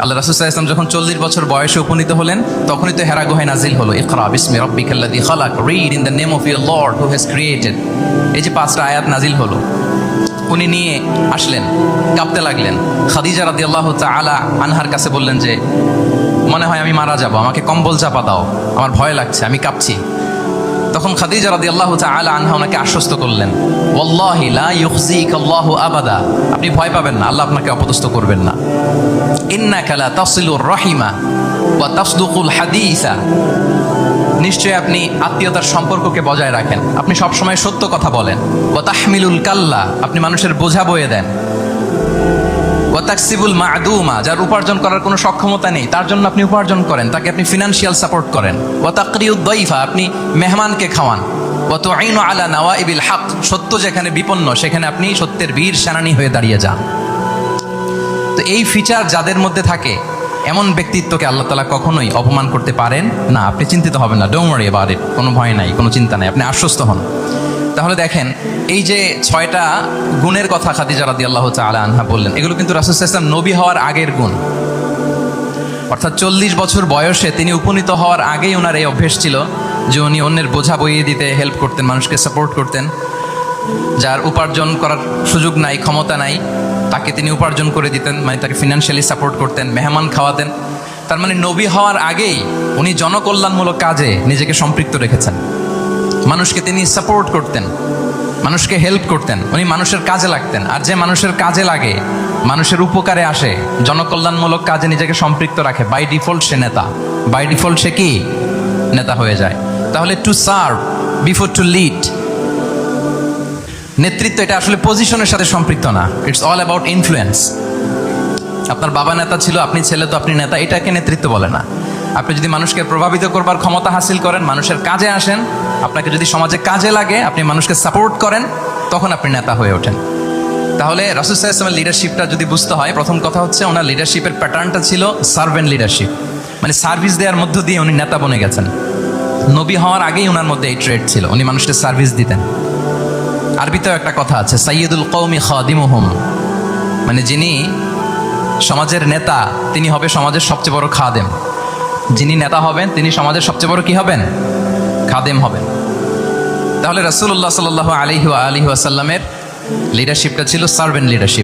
আল্লাহ রাসুসাহ ইসলাম যখন চল্লিশ বছর বয়সে উপনীত হলেন, তখনই তো হেরা গুহায় নাজিল হলো। Read in name lord who created এই যে পাঁচটা আয়াত নাজিল হলো, উনি নিয়ে আসলেন, কাঁপতে লাগলেন। খাদিজা রাদিয়াল্লাহু আলা আনহার কাছে বললেন যে, মনে হয় আমি মারা যাব, আমাকে কম্বল চাপা দাও, আমার ভয় লাগছে, আমি কাঁপছি। তখন খাদিজা রাদিয়াল্লাহু তাআলা আনহা ওনাকে আশ্বস্ত করলেন ইউখজিকাল্লাহু আবাদা। আপনি ভয় পাবেন না, আল্লাহ আপনাকে অপদস্থ করবেন না। ইন্নাকা লা তাসিলুর রাহিমা ওয়া তাসদুকুল হাদিসা। নিশ্চয়ই আপনি আত্মীয়তার সম্পর্ককে বজায় রাখেন। আপনি সবসময় সত্য কথা বলেন। ওয়া তাহমিলুল কাল্লা। আপনি মানুষের বোঝা বয়ে দেন। ওয়াতাকসিবুল মাদুমা, যার উপার্জন করার কোনো সক্ষমতা নেই, তার জন্য আপনি উপার্জন করেন, তাকে আপনি ফিনান্সিয়াল সাপোর্ট করেন। ওয়াতাকরিউদ্দইফা আপনি মেহমানকে খাওয়ান। ওয়াত আইন আলা নাওয়াইবিল হক, সত্য যেখানে বিপন্ন, সেখানে আপনি সত্যের বীর সেনানী হয়ে দাঁড়িয়ে যান। তো এই ফিচার যাদের মধ্যে থাকে, এমন ব্যক্তিত্বকে আল্লাহ তালা কখনোই অপমান করতে পারেন না। আপনি চিন্তিত হবেন না ডোমরি এবার কোনো ভয় নাই, কোনো চিন্তা নাই, আপনি আশ্বস্ত হন। তাহলে দেখেন এই যে ছয়টা গুণের কথা খাদিজা রাদি আল্লাহ তালা আনহা বললেন, এগুলো কিন্তু রাসুল ইসলাম নবী হওয়ার আগের গুণ। অর্থাৎ চল্লিশ বছর বয়সে তিনি উপনীত হওয়ার আগেই ওনার এই অভ্যেস ছিল যে উনি অন্যের বোঝা বইয়ে দিতে হেল্প করতেন, মানুষকে সাপোর্ট করতেন। যার উপার্জন করার সুযোগ নাই, ক্ষমতা নাই, তাকে তিনি উপার্জন করে দিতেন মানে তাকে ফিনান্সিয়ালি সাপোর্ট করতেন, মেহমান খাওয়াতেন। তার মানে নবী হওয়ার আগেই উনি জনকল্যাণমূলক কাজে নিজেকে সম্পৃক্ত রেখেছেন। মানুষকে তিনি সাপোর্ট করতেন। মানুষকে হেল্প করতেন, উনি মানুষের কাজে লাগতেন। আর যে মানুষের কাজে লাগে, মানুষের উপকারে আসে, জনকল্যাণমূলক কাজে নিজেকে সম্পৃক্ত রাখে। বাই ডিফল্ট সে নেতা। বাই ডিফল্ট সে কি? নেতা হয়ে যায়। তাহলে to serve before to lead নেতৃত্ব এটা আসলে পজিশনের সাথে সম্পৃক্ত না। ইটস অল অ্যাবাউট ইনফ্লুয়েন্স আপনার বাবা নেতা ছিল, আপনি ছেলে তো আপনি নেতা, এটাকে নেতৃত্ব বলে না। আপনি যদি মানুষকে প্রভাবিত করবার ক্ষমতা হাসিল করেন, মানুষের কাজে আসেন, আপনাকে যদি সমাজে কাজে লাগে, আপনি মানুষকে সাপোর্ট করেন, তখন আপনি নেতা হয়ে ওঠেন। তাহলে রাসুল সাল্লামের লিডারশিপটা যদি বুঝতে হয়, প্রথম কথা হচ্ছে ওনার লিডারশিপের প্যাটার্নটা ছিল সার্ভেন্ট লিডারশিপ মানে সার্ভিস দেওয়ার মধ্য দিয়ে উনি নেতা বনে গেছেন। নবী হওয়ার আগেই ওনার মধ্যে এই ট্রেড ছিল, উনি মানুষকে সার্ভিস দিতেন। আরবিতেও একটা কথা আছে সাইয়দুল কৌমি খাদিমুহুম। মানে যিনি সমাজের নেতা, তিনি হবে সমাজের সবচেয়ে বড় খাদেম। যিনি নেতা হবেন, তিনি সমাজের সবচেয়ে বড় কি হবেন? খাদেম হবেন। তাহলে রসুল্লাহ সাল আলাইহি আলি আসাল্লামের লিডারশিপটা ছিল সার্ভেন্ট লিডারশিপ